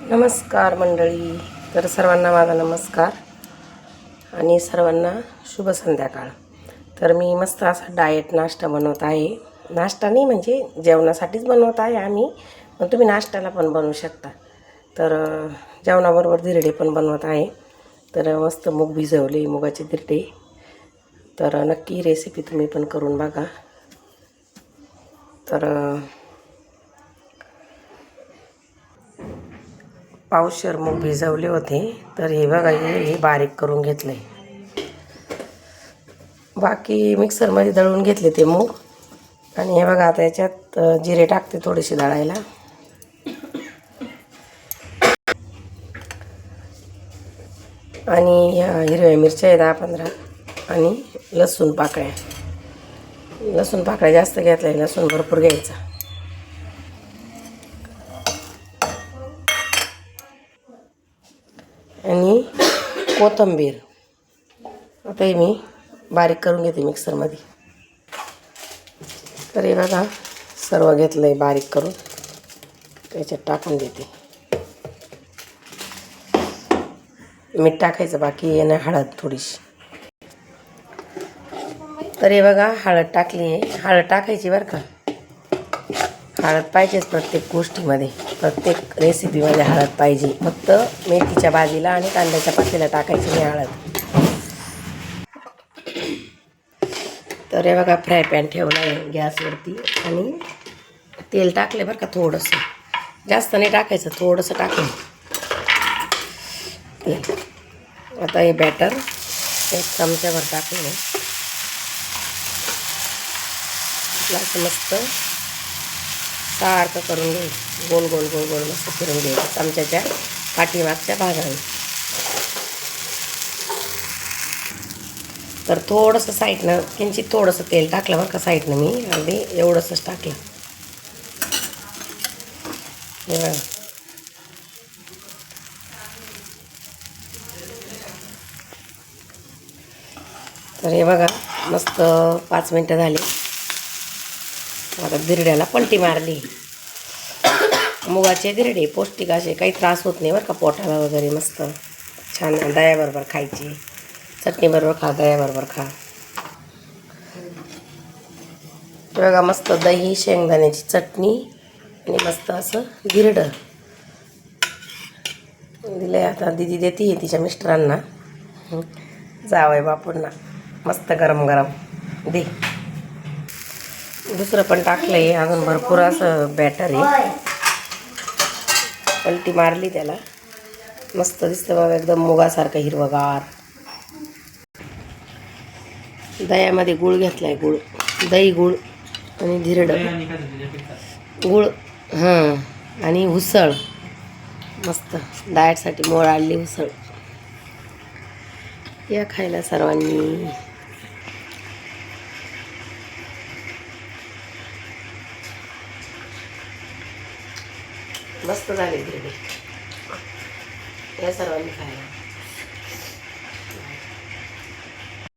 नमस्कार मंडळी. तर सर्वांना माझा नमस्कार आणि सर्वांना शुभ संध्याकाळ. तर मी मस्त असा डाएट नाश्ता बनवत आहे. नाश्ता नाही म्हणजे जेवणासाठीच बनवत आहे आम्ही पण तुम्ही नाश्त्याला पण बनवू शकता. तर जेवणाबरोबर धिरडे पण बनवत आहे. तर मस्त मूग भिजवले मुगाचे धिरडे. तर नक्की रेसिपी तुम्ही पण करून बघा. तर पाऊस पावशर मूग भिजवले होते तर हे बघा हे हे बारीक करून घेतले. बाकी मिक्सरमध्ये दळून घेतले ते मूग. आणि हे बघा आता याच्यात जिरे टाकते थोडेसे दळायला. आणि ह्या हिरव्या मिरच्या आहे दहा पंधरा आणि लसूण पाकळ्या. लसूण पाकळ्या जास्त घेतल्या लसूण भरपूर घ्यायचा. आणि कोथिंबीर. आता हे मी बारीक करून घेते मिक्सरमध्ये. तर हे बघा सर्व घेतलं आहे बारीक करून. त्याच्यात टाकून देते. मीठ टाकायचं बाकी आहे ना हळद थोडीशी. तर हे बघा हळद टाकली आहे. हळद टाकायची बरं का? हळद पाहिजेच प्रत्येक गोष्टीमध्ये. प्रत्येक रेसिपीमध्ये हळद पाहिजे. फक्त मेथीच्या भाजीला आणि कांद्याच्या पातेला टाकायची नाही हळद. तर हे बघा फ्राय पॅन ठेवला आहे गॅसवरती आणि तेल टाकले बरं का थोडंसं. जास्त नाही टाकायचं थोडंसं टाकलं तेल आता हे बॅटर एक चमच्यावर टाकलं असं मस्त सारखं करून घे गोल गोल गोल गोल मस्त फिरून घ्यायचं चमच्याच्या पाठीमागच्या भागाने. तर थोडंसं साईडनं किंचित थोडंसं तेल टाकलं बरं का साईडनं मी अगदी एवढंसंच टाकलं. हे बघा. तर हे बघा मस्त पाच मिनटं झाली. आता बिरड्याला पलटी मारली. मुगाचे गिरडे पौष्टिक असे काही त्रास होत नाही बरं का पोटाला वगैरे मस्त. छान दह्याबरोबर खायची. चटणीबरोबर खा दह्याबरोबर खा. बघा मस्त दही शेंगदाण्याची चटणी आणि मस्त असं धिरडं दिलं आता दिदी देते तिच्या मिस्टरांना. जावय बापूंना. मस्त गरम गरम दे. दुसरं पण टाकलं आहे अजून भरपूर असं बॅटर आहे. पलटी मारली त्याला. मस्त दिसतं बघा एकदम मुगासारखं हिरवगार. दह्यामध्ये गुळ घेतलाय गुळ. दही गुळ आणि धिरडं गुळ हां. आणि उसळ. मस्त. डाएटसाठी मोळ आली उसळ. या खायला सर्वांनी. मस्त झाले ग्रेव्ही या सर्वांनी खायला.